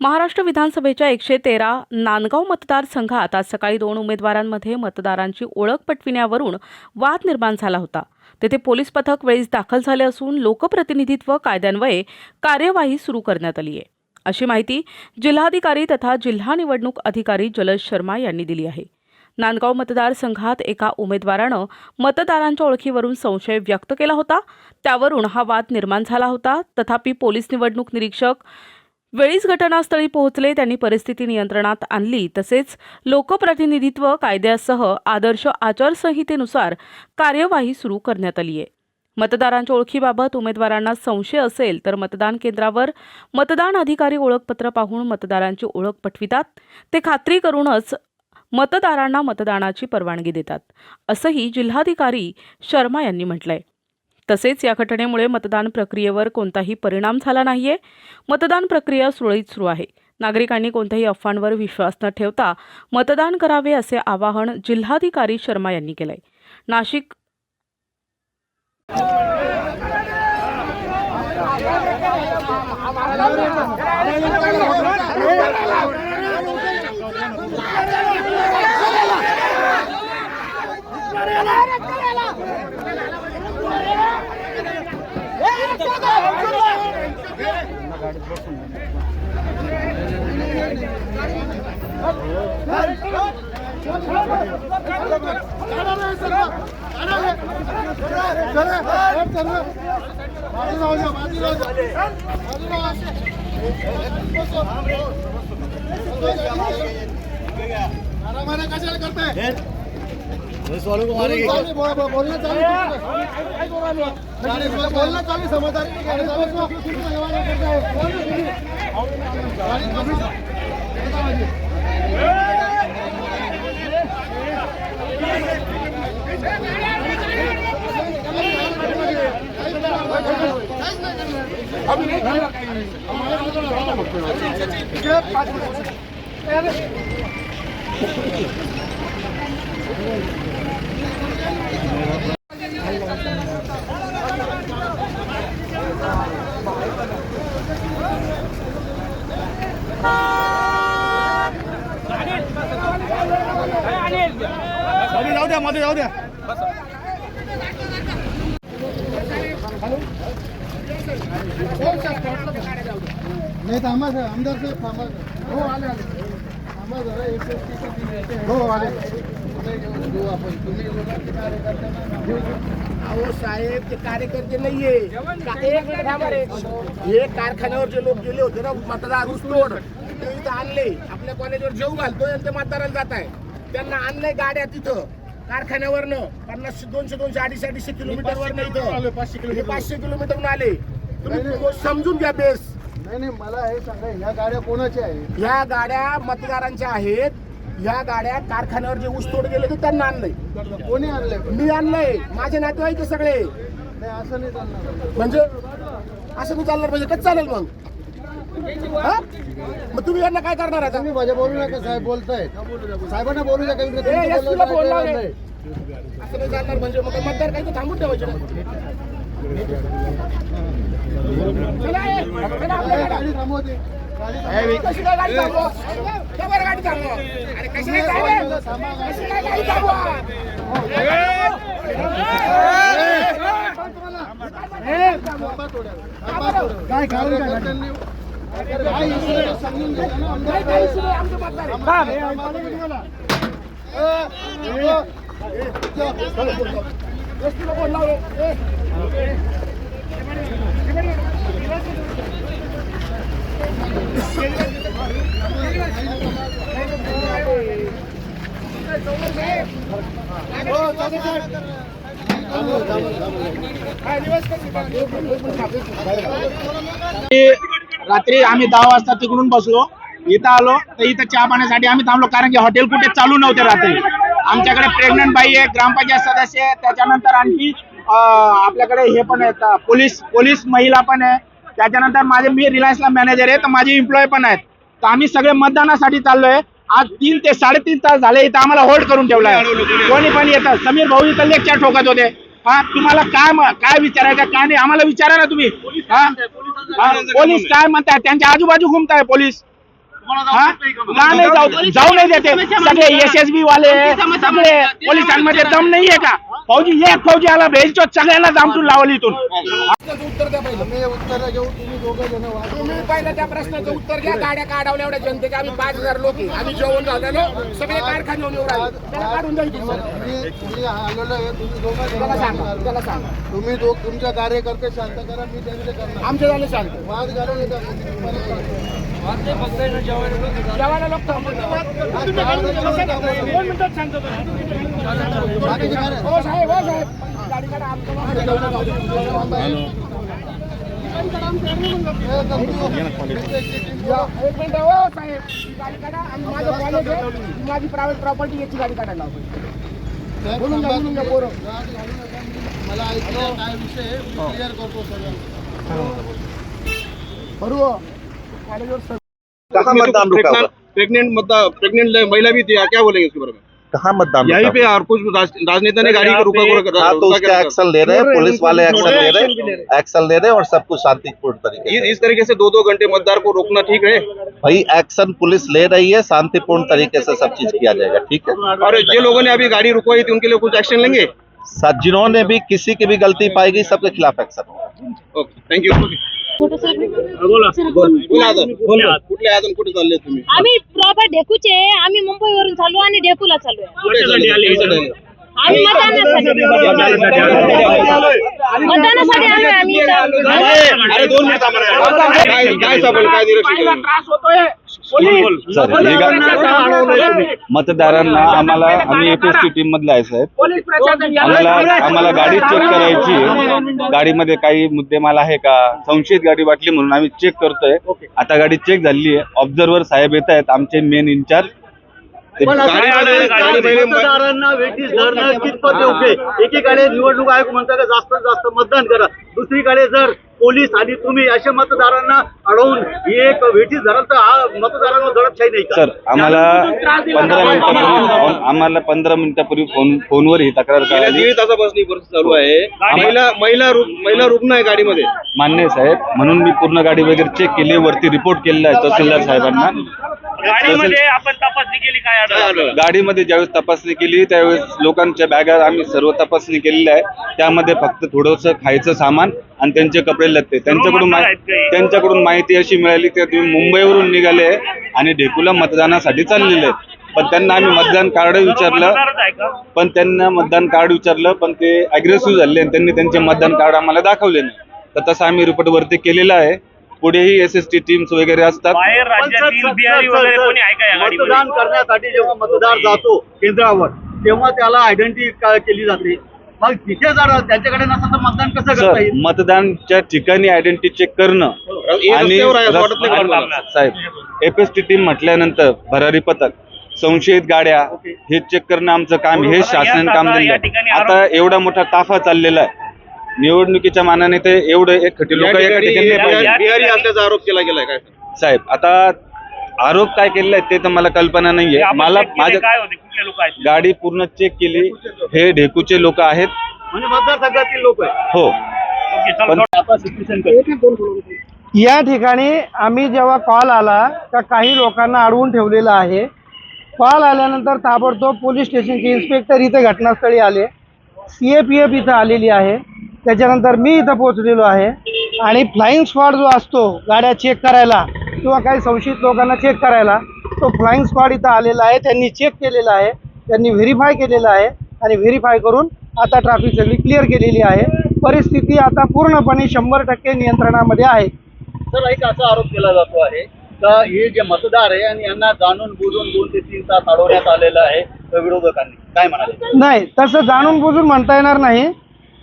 महाराष्ट्र विधानसभेच्या एकशे तेरा नांदगाव मतदारसंघात आज सकाळी दोन उमेदवारांमध्ये मतदारांची ओळख पटविण्यावरून वाद निर्माण झाला होता. तेथे पोलीस पथक वेळीच दाखल झाले असून लोकप्रतिनिधित्व कायद्यान्वये कार्यवाही सुरू करण्यात आली आहे. अशी माहिती जिल्हाधिकारी तथा जिल्हा निवडणूक अधिकारी जलज शर्मा यांनी दिली आहे. नांदगाव मतदारसंघात एका उमेदवारानं मतदारांच्या ओळखीवरून संशय व्यक्त केला होता. त्यावरून हा वाद निर्माण झाला होता. तथापि पोलीस निवडणूक निरीक्षक वेळीच घटनास्थळी पोहोचले त्यांनी परिस्थिती नियंत्रणात आणली. तसेच लोकप्रतिनिधित्व कायद्यासह आदर्श आचारसंहितेनुसार कार्यवाही सुरू करण्यात आली आहे. मतदारांच्या ओळखीबाबत उमेदवारांना संशय असेल तर मतदान केंद्रावर मतदान अधिकारी ओळखपत्र पाहून मतदारांची ओळख पटवितात. ते खात्री करूनच मतदारांना मतदानाची परवानगी देतात असंही जिल्हाधिकारी शर्मा यांनी म्हटलंय. तसेच या घटनेमुळे मतदान प्रक्रियेवर कोणताही परिणाम झाला नाहीये. मतदान प्रक्रिया सुरळीत सुरू आहे. नागरिकांनी कोणत्याही अफवांवर विश्वास न ठेवता मतदान करावे असे आवाहन जिल्हाधिकारी शर्मा यांनी केलंय. नाशिक कशाला करताय? वालों को मारेंगे चालू जाऊ द्या मध्ये जाऊ द्या नाही थांबा सर आमदार साहेब थांबा हो आले आले थांबा जरा एक एक- हो आले घेऊ आपण तुम्ही लोकांचे कार्यकर्त्यांना घेऊ. अहो साहेब ते कार्यकर्ते नाहीये. का- एक मिनिट थांबा रे. हे कारखान्यावर जे लोक गेले होते ना मतदार ऊसतोड ते इथं आणले. आपल्या कॉलेजवर जेव घालतोय आणि ते मतदाराला जात आहे. त्यांना आणलंय गाड्या तिथं कारखान्यावरनं. पन्नास दोनशे दोनशे अडीचशे अडीचशे किलोमीटर वर इथं. हे पाचशे किलोमीटर आले. तुम्ही समजून घ्या बेस. नाही नाही मला हे सांगा ह्या गाड्या कोणाच्या आहेत? ह्या गाड्या मतदारांच्या आहेत. ह्या गाड्या कारखान्यावर जे ऊसतोड गेले ते त्यांना आणलंय कोणी आणले मी आणलंय माझे नातेवाईक आहे सगळे असं नाही चालणार म्हणजे असं नाही चालणार म्हणजे कसं चालेल मग हा? मग तुम्ही यांना काय करणार आता तुम्ही माझ्या बोलू नका साहेब बोलताय साहेबांना बोलू नका इकडे ए, तुमचं yes, बोलणं तुला बोलणार. नाही. असं नाही चालणार म्हणजे मग मतदार काही तर थांबून ठेवायचे ना. चला, ए, चला आपल्या गाड्या. गाडी थांबवते गाडी थांबव. कशी काय गाडी थांबवा? का बरं गाडी थांबवा? अरे कशी काय रात्री आम्ही दहा वाजता तिकडून बसलो. इथं आलो तर इथं चहा पाण्यासाठी आम्ही थांबलो कारण की हॉटेल कुठे चालू नव्हते रात्री. आमच्याकडे प्रेग्नंट बाई आहे ग्रामपंचायत सदस्य आहे. त्याच्यानंतर आणखी आपल्याकडे हे पण आहेत पोलीस पोलीस महिला पण आहे. त्याच्यानंतर माझे मी रिलायन्सला मॅनेजर आहे तर माझे एम्प्लॉय पण आहेत. तर आम्ही सगळे मतदानासाठी चाललोय. आज तीन ते साडेतीन तास झाले इथं आम्हाला होल्ड करून ठेवलाय. कोणी पण येतात समीर भाऊ इथं लेक्चर ठोकत होते. हा तुम्हाला काय काय विचारायचं काय नाही आम्हाला विचारा ना तुम्ही. हा? पोलीस काय म्हणताय? त्यांच्या आजूबाजू घुमताय पोलीस. हा? नाही जाऊ जाऊ नाही देते? सगळे एसएसबी वाले सगळे पोलिसांमध्ये दम नाहीये का? फौजी एक फौजी आला भेजतो सगळ्यांना दामटून लावल इथून उत्तर द्या पहिलं उत्तर घेऊ तुम्ही दोघं जण तुम्ही पहिलं त्या प्रश्नाचं उत्तर घ्या गाड्या काढवल्या एवढ्या जनतेच्या आम्ही पाच हजार लोक. आम्ही जेवण झालेलो सगळे कारखाने काढून द्या. तुम्ही तुम्ही आलेलो आहे तुम्ही दोघं त्याला सांगा. त्याला सांगा तुम्ही दोघ तुमच्या कार्यकर्ते शांत करा मी त्यांचे करणार आमचे झाले शांत वाद घालू नका परत सांगतो. जेवायला लोक थांबून दोन मिनिटात सांगतो बाकीचे काय नाही. हो साहेब हो साहेब गाडी काढा आमचं मागे जेवणाला जाऊ दे. हे तंतू- एक मिनिट हो साहेब ही गाडी काढा आणि माझं कॉलेज आहे ही माझी प्रायव्हेट प्रॉपर्टी याची गाडी काढायला बोलून घ्या, बोलून घ्या, नका. मला ऐकलं काय विषय क्लिअर करतो सगळं बरू हो. सगळं कहाँ मतदान रुका हुआ? प्रेग्नेंट मतलब प्रेग्नेंट महिला भी थी क्या बोलेंगे इसके बारे में? कहाँ मतदान यहीं पे और कुछ राजनेता ने गाड़ी को रुका रुका हाँ तो उसका एक्शन ले रहे हैं पुलिस वाले एक्शन ले रहे हैं एक्शन ले रहे हैं। और सब कुछ शांतिपूर्ण तरीके इस इस तरीके से दो दो घंटे मतदार को रोकना ठीक है भाई एक्शन पुलिस ले रही है शांतिपूर्ण तरीके से सब चीज़ किया जाएगा ठीक है? और जो लोगों ने अभी गाड़ी रुकवाई थी उनके लिए कुछ एक्शन लेंगे? जिन्होंने भी किसी की भी गलती पाएगी सबके खिलाफ एक्शन होगा। ओके थँक्यू बोला आता कुठले आहात आणि कुठे चालले तुम्ही आम्ही प्रॉपर ढेकूचे. आम्ही मुंबईवरून चालू आणि ढेकूला चालू? आम्ही मतदानासाठी मतदानासाठी आलोय आम्ही. काय काय? त्रास होतोय हे मतदारांना आम्हाला आम्ही एपीएसटी टीम मधले आहे साहेब. आम्हाला आम्हाला गाडी चेक करायची आहे. गाडीमध्ये काही मुद्देमाल आहे का? संशयित गाडी वाटली म्हणून आम्ही चेक करतोय. आता गाडी चेक झाली आहे. ऑब्झर्वर साहेब येत आहेत. आमचे मेन गाडीमध्ये गाडीमध्ये मतदारांना वेटीस धरणं कितपत योग्य आहे? एकीकडे निवडणूक आयोग म्हणतात का जास्तीत जास्त मतदान करा. दुसरीकडे जर पोलीस आणि तुम्ही अशा मतदारांना अडवून ही एक वेटीस धराल तर हा मतदारांवर दडपशाही नाही का? सर आम्हाला पंधरा मिनिटापूर्वी फोन आम्हाला पंधरा मिनिटापूर्वी फोन फोनवर ही तक्रार गेल्या कळाली दीड तासापासून ही परिस्थिती चालू आहे. महिला महिला रु- महिला रुग्ण आहे गाडीमध्ये. मान्य आहे साहेब. म्हणून मी पूर्ण गाडी वगैरे चेक केली वरती रिपोर्ट केलेला आहे तहसीलदार साहेबांना. काय आढळलं? गाडीमध्ये ज्यावेळेस तपासणी केली त्यावेळेस लोकांच्या बॅगा आम्ही सर्व तपासणी केलेली आहे त्यामध्ये फक्त थोडंसं खायचं सामान आणि त्यांचे कपडे लत्ते. त्यांच्याकडून माहि- त्यांच्याकडून माहिती अशी मिळाली की तुम्ही मुंबईवरून निघाले आणि ढेकूला मतदानासाठी चाललेले आहेत. पण त्यांना आम्ही मतदान कार्ड विचारलं. पण त्यांना मतदान कार्ड विचारलं पण ते अग्रेसिव्ह झाले आणि त्यांनी त्यांचे मतदान कार्ड आम्हाला दाखवले नाही. तर तसं आम्ही रिपोर्ट वरती केलेला आहे. पुढेही एस एस टी टीम्स वगैरे असतात. मतदान करण्यासाठी जेव्हा मतदार जातो केंद्रावर तेव्हा त्याला आयडेंटिटी केली जाते. मग तिथे जर त्यांच्याकडे नसेल तर मतदान कसं करता सर येईल? मतदानच्या ठिकाणी आयडेंटिटी चेक करणं हे रस्त्यावर आहे वाटत नाही रस-? साहेब एपीएसटी टीम म्हटल्यानंतर भरारी पथक संशयित गाड्या हे चेक करणं आमचं काम हे शासनाने काम आहे. आता एवढा मोठा ताफा चाललेला आहे. निवडणुकीच्या मानाने ते एवढं एक खटी या लोक एका ठिकाणी ठिकाणी नाही पाहिजे. बिहारी असल्याचा आरोप केला गेलाय काय? साहेब आता आरोप काय केलेला आहे ते तर मला कल्पना नाहीये. मला माझ्या गाडी पूर्ण चेक केली. हे ढेकूचे लोक आहेत. म्हणजे मतदारसंघातील लोक आहे हो. पण या ठिकाणी आम्ही जेव्हा कॉल आला का काही लोकांना अडवून ठेवलेलं आहे. कॉल आल्यानंतर ताबडतोब पोलीस स्टेशनचे इन्स्पेक्टर इथे घटनास्थळी आले. सी ए पी एफ इथं आलेली आहे. त्याच्यानंतर मी इथं पोहोचलेलो आहे. आणि फ्लाईंग स्क्वॉड जो असतो गाड्या चेक करायला किंवा काही संशयित लोकांना चेक करायला तो फ्लाईंग स्क्वॉड इथं आलेला आहे. त्यांनी चेक केलेला आहे. त्यांनी व्हेरीफाय केलेलं आहे. आणि व्हेरीफाय करून आता ट्रॅफिक सगळी क्लिअर केलेली आहे. परिस्थिती आता पूर्णपणे शंभर टक्के नियंत्रणामध्ये आहे. सर एक असा आरोप केला जातो आहे का हे जे मतदार आहे आणि यांना जाणून बुजून दोन ते तीन तास अडवण्यात आलेलं आहे विरोधकांनी. काय म्हणाले? नाही तसं जाणून बुजून म्हणता येणार नाही.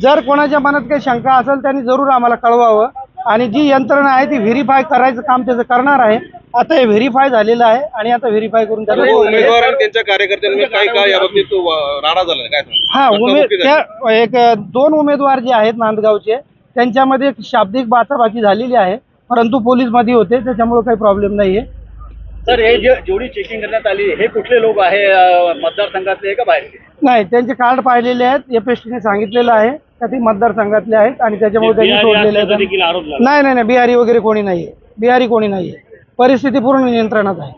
जर कोणाच्या मनात काही शंका असेल त्यांनी जरूर आम्हाला कळवावं. आणि जी यंत्रणा आहे ती व्हेरीफाय करायचं काम त्याचं करणार आहे. आता हे व्हेरीफाय झालेलं आहे आणि आता व्हेरीफाय करून त्याला उमेदवार आणि त्यांच्या कार्यकर्त्यांमध्ये काय काय याबाबतीत तो, अं, राडा झाला काय सांगता? हा उमेद. त्या एक दोन उमेदवार जे आहेत नांदगावचे त्यांच्यामध्ये एक शाब्दिक बाचाबाची झालेली आहे. परंतु पोलीसमध्ये होते त्याच्यामुळे काही प्रॉब्लेम नाहीये. सर हे जे जेवढी चेकिंग करण्यात आली हे कुठले लोक आहे? मतदारसंघातले का बाहेरचे? नाही त्यांचे कार्ड पाहिलेले आहेत. एपीएसटीने सांगितलेलं आहे का ते मतदारसंघातले आहेत आणि त्याच्यामुळे त्यांनी सोडलेले आहेत. नाही नाही नाही बिहारी वगैरे कोणी नाहीये. बिहारी कोणी नाहीये. परिस्थिती पूर्ण नियंत्रणात आहे.